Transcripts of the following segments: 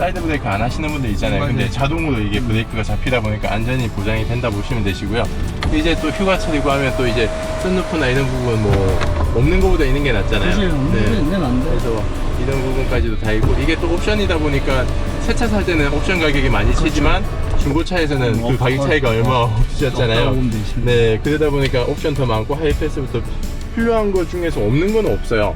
사이드 브레이크 안 하시는 분들 있잖아요. 근데. 자동으로 이게 브레이크가 잡히다 보니까 안전이 보장이 된다 보시면 되시고요. 이제 또 휴가철이고 하면 또 이제 썬루프나 이런 부분 뭐 없는 거보다 있는 게 낫잖아요. 사실 없는 안 돼. 그래서 이런 부분까지도 다 있고 이게 또 옵션이다 보니까 새 차 살 때는 옵션 가격이 많이 치지만 중고차에서는 그 가격 차이가 얼마 없으셨잖아요. 네, 그러다 보니까 옵션 더 많고 하이 패스부터 필요한 것 중에서 없는 건 없어요.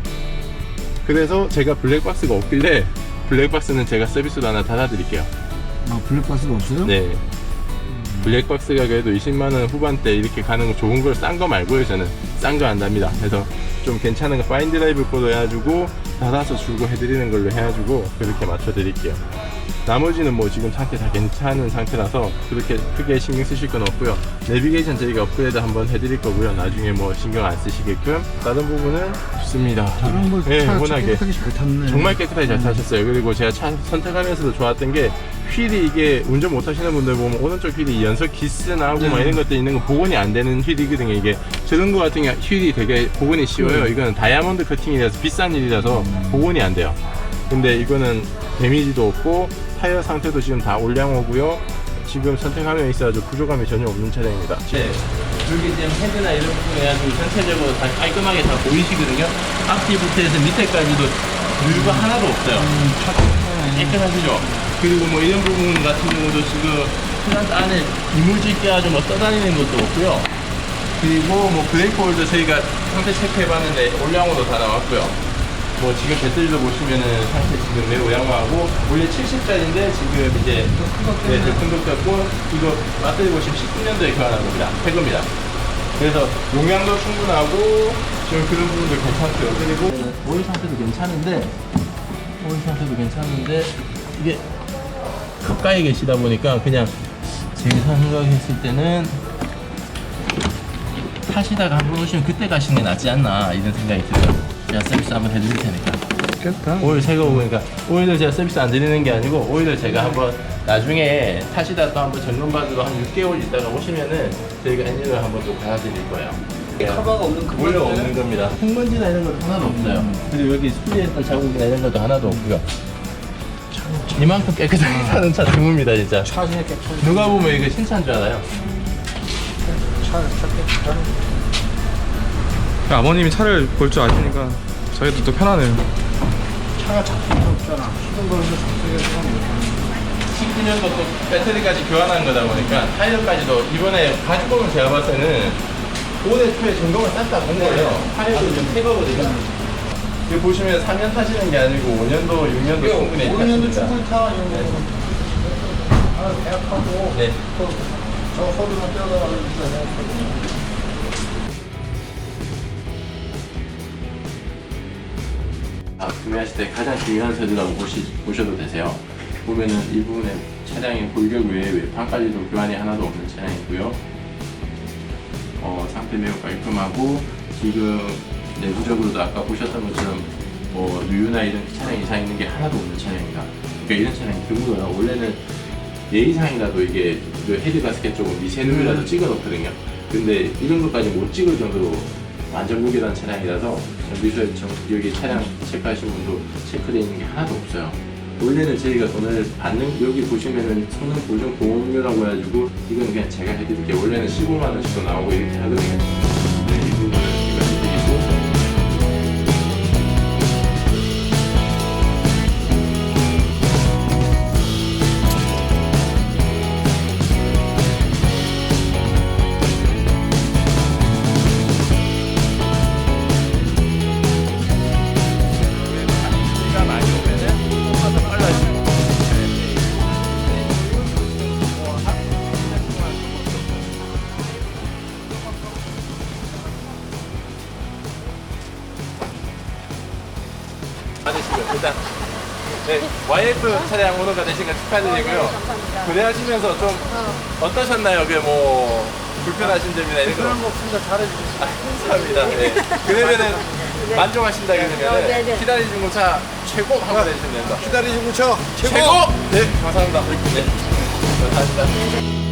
그래서 제가 블랙박스가 없길래 블랙박스는 제가 서비스로 하나 달아드릴게요. 아 블랙박스가 없어요? 네. 블랙박스가 그래도 20만원 후반대 이렇게 가는 거 좋은 걸 싼 거 말고요, 저는. 싼 거 안 답니다. 그래서 좀 괜찮은 거 파인 드라이브 코드 해가지고 달아서 주고 해드리는 걸로 해가지고 그렇게 맞춰드릴게요. 나머지는 뭐 지금 상태 다 괜찮은 상태라서 그렇게 크게 신경 쓰실 건 없고요. 내비게이션 저희가 업그레이드 한번 해드릴 거고요. 나중에 뭐 신경 안 쓰시게끔. 다른 부분은 좋습니다. 걸 네, 차 워낙에. 정말 깨끗하게 잘 타셨어요. 그리고 제가 차 선택하면서도 좋았던 게 휠이 이게 운전 못 하시는 분들 보면 오른쪽 휠이 연석 기스 나오고 막 네. 이런 것들 있는 거 복원이 안 되는 휠이거든요. 이게 저런 거 같은 경우 휠이 되게 복원이 쉬워요. 이거는 다이아몬드 커팅이라서 비싼 일이라서 복원이 안 돼요. 근데 이거는 데미지도 없고 타이어 상태도 지금 다 올량호고요. 지금 선택하면 있어가지고 부족함이 전혀 없는 차량입니다. 네. 여기 지금 헤드나 이런 부분에 해가지고 전체적으로 다 깔끔하게 다 보이시거든요. 앞뒤부터 해서 밑에까지도 물과 하나도 없어요. 깨끗하시죠? 그리고 뭐 이런 부분 같은 경우도 지금 플란트 안에 이물질 껴가지고 뭐 떠다니는 것도 없고요. 그리고 뭐 브레이크 홀도 저희가 상태 체크해봤는데 올량호도 다 나왔고요. 뭐 지금 배터리도 보시면은 상태 지금 매우 양호하고 원래 70짜리인데 지금 이제 네, 더큰것 같고 이거 배터리 보시면 19년도에 교환한 겁니다. 새 겁니다. 그래서 용량도 충분하고 지금 그런 부분도 괜찮고요. 그리고 오일 상태도 괜찮은데 오일 상태도 괜찮은데 이게 가까이 계시다 보니까 그냥 제가 생각했을 때는 타시다가 한 번 오시면 그때 가시는 게 낫지 않나 이런 생각이 들어요. 제가 서비스 한번 해드릴 테니까. 깨끗하. 오일 새거 보니까 오일을 제가 서비스 안 드리는 게 아니고 오일을 제가 한번 나중에 타시다 또 한번 점검 받으러 한 6개월 있다가 오시면은 저희가 엔진을 한번 또 갈아드릴 거예요. 카바가 없는 그 원래 없는 겁니다. 흙먼지나 이런 것도 하나도 없어요. 그리고 여기 수리했던 자국이나 이런 것도 하나도 없고요. 이만큼 깨끗하게 사는 차 드뭅니다 진짜. 차 중에 깨끗한 누가 보면 이거 신차인 줄 알아요. 차, 차 깨끗한 아버님이 차를 볼 줄 아시니까 저희도 또 편하네요. 차가 작동이 없잖아. 시동 걸면서 작동해서 못하는 19년도 또 배터리까지 교환한 거다 보니까 타이어까지도 이번에 가지고 온 제가 봤을 때는 올해 초에 점검을 싹다 본 거예요. 타이어도 좀 새거거든요. 여기 보시면 3년 타시는 게 아니고 5년도, 6년도 충분히 5년도 타십니다. 충분히 타. 이런 거. 아, 계약하고 네. 저 떼어다가 계약하고. 아, 구매하실 때 가장 중요한 서류라고 보시, 보셔도 되세요. 보면은 이 부분에 차량의 골격 외에 외판까지도 교환이 하나도 없는 차량이고요. 어, 상태 매우 깔끔하고 지금 내부적으로도 아까 보셨던 것처럼 뭐 누유나 이런 차량 이상 있는 게 하나도 없는 차량입니다. 그러니까 이런 차량이 드물어요. 원래는 예의상이라도 이게 그 헤드 가스켓 쪽은 미세누유라도 찍어 놓거든요. 근데 이런 것까지 못 찍을 정도로 완전 무결한 차량이라서 정, 여기 차량 체크하신 분도 체크되어 있는 게 하나도 없어요. 원래는 저희가 돈을 받는 여기 보시면은 성능 보증 보험료라고 해가지고 이건 그냥 제가 해드릴게요. 원래는 15만 원씩도 나오고 이렇게 하거든요. 일단 네, YF 차량 오너가 되신 거 축하드리고요. 구매하시면서 좀 어 떠셨나요? 그뭐 불편하신 점이나 이런 거 그런 거 없습니다. 잘해주세요. 아, 감사합니다. 네. 그러면은 만족하신다 그러면은 네, 네. 기다리신 거차 최고 한번 해주시면 됩니다. 기다리시고 쳐. 최고! 네, 감사합니다. 네, 감사합니다.